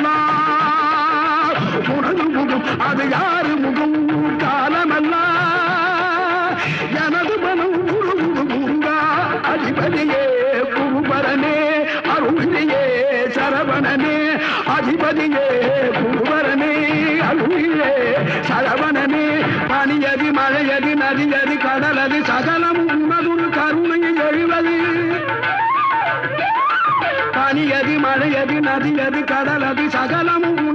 காலமெல்லாம் உனது முகம் அது யாரு முகம்? காலமெல்லாம் எனது மனம் உருவுது முருகா அதிபதியே குருபரனே அருளியே சரவணனே அதிபதியே குருபரனே அருளியே சரவணனே. பனியதி மழையதி நதியதி கடலது சகலமும் பனி அது மழை அது நதி அது கடல் அது சகலமும்